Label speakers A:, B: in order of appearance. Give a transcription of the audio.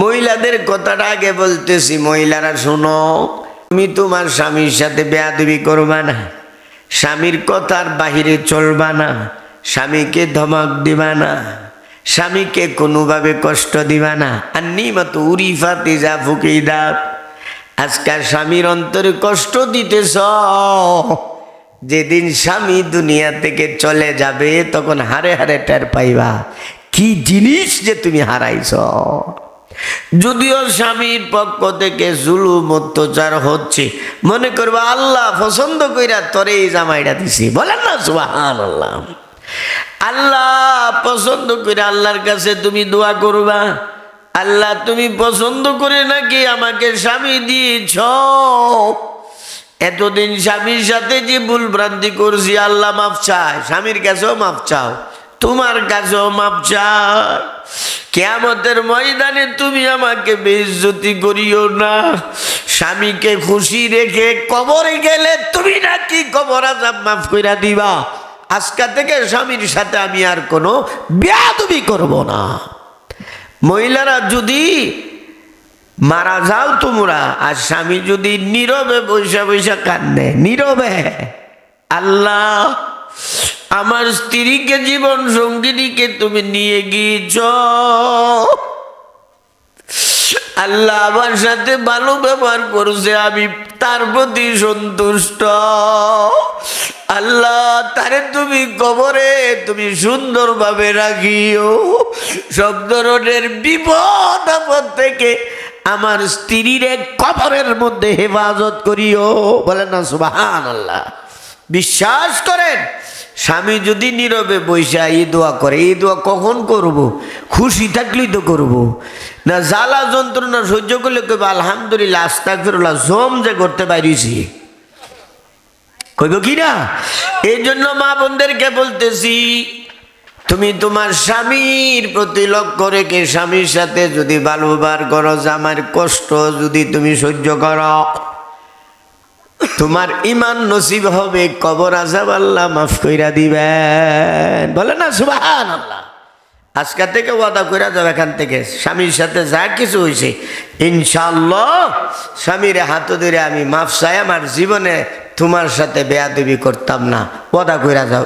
A: মহিলাদের কথাটা আগে বলতেছি, মহিলারা শোনো, তুমি তোমার স্বামীর সাথে বেয়াদবি করবা না, স্বামীর কথার বাহিরে চলবা না, স্বামীকে ধমক দিবা না, স্বামীকে কোনোভাবে কষ্ট দিবা না। আর নিমত উরিফাতে যা ফুকেই দাঁত আজকাল স্বামীর অন্তরে কষ্ট দিতেছ। যেদিন স্বামী দুনিয়া থেকে চলে যাবে, তখন হারে হারে টের পাইবা। কি জিনিস যে তুমি হারাইছ? যদিও স্বামীর পক্ষ থেকে জুলুম, অত্যাচার হচ্ছে, মনে করবা আল্লাহ পছন্দ কইরা তরে জামাইটা দিছি। বলেন না সুবাহান আল্লাহ আল্লাহ পছন্দ করে আল্লাহর কাছে তুমি দোয়া করবা। আল্লাহ তুমি পছন্দ করে নাকি আমাকে স্বামী দিয়েছ? এতদিন স্বামীর সাথে যে ভুল ভ্রান্তি করছি, আল্লাহ মাফ চায়, স্বামীর কাছেও মাফ চাও, তোমার কাছেও মাফ চায়। কেয়ামতের ময়দানে তুমি আমাকে বেইজ্জতি করিও না। স্বামীকে খুশি রেখে কবরে গেলে তুমি নাকি কবর আজাব মাফ কইরা দিবা। আজকা থেকে স্বামীর সাথে আমি আর কোনো বেয়াদবি করব না। মহিলারা যদি মারা যাও তোমরা, আর স্বামী যদি নীরবে বৈশা বৈশা কান্দে, নীরবে। আল্লাহ আমার স্ত্রীকে জীবন সঙ্গিনীকে তুমি নিয়ে গিয়েছ। আল্লাহ আমার সাথে ভালো ব্যবহার করছে, আমি তার প্রতি সন্তুষ্ট। আল্লাহ তারে তুমি কবরে তুমি সুন্দরভাবে রাখিও। সব ধরনের বিপদ আপদ থেকে আমার স্ত্রীর কবরের মধ্যে হেফাজত করিও। বলেন না সুবাহান আল্লাহ বিশ্বাস করেন স্বামী যদি নীরবে বৈশা এই দোয়া করে, এই দোয়া কখন করব? খুশি থাকলেই তো করব। না, জ্বালা যন্ত্রণা সহ্য করলে কইব, আলহামদুলিল্লাহ আস্তাক ফিরুল্লাহ জম যে করতে পারিছি। কইব কি না? এই জন্য মা বোনদেরকে বলতেছি, তুমি তোমার স্বামীর প্রতি লক্ষ্য রেখে স্বামীর সাথে যদি ভালো ব্যবহার করো আমার কষ্ট যদি তুমি সহ্য করো। তোমার ইমান নসিব হবে, কবর আজাব আল্লাহ মাফ কইরা দিবেন। বলে না সুবাহান আল্লাহ আজকে থেকে ওয়াদা কইরা যাবে এখান থেকে। স্বামীর সাথে যা কিছু হয়েছে ইনশাল্লাহ স্বামীর হাত ধরে আমি মাফ চাই, আমার জীবনে তোমার সাথে বেয়াদবি করতাম না। ওয়াদা কইরা যাও।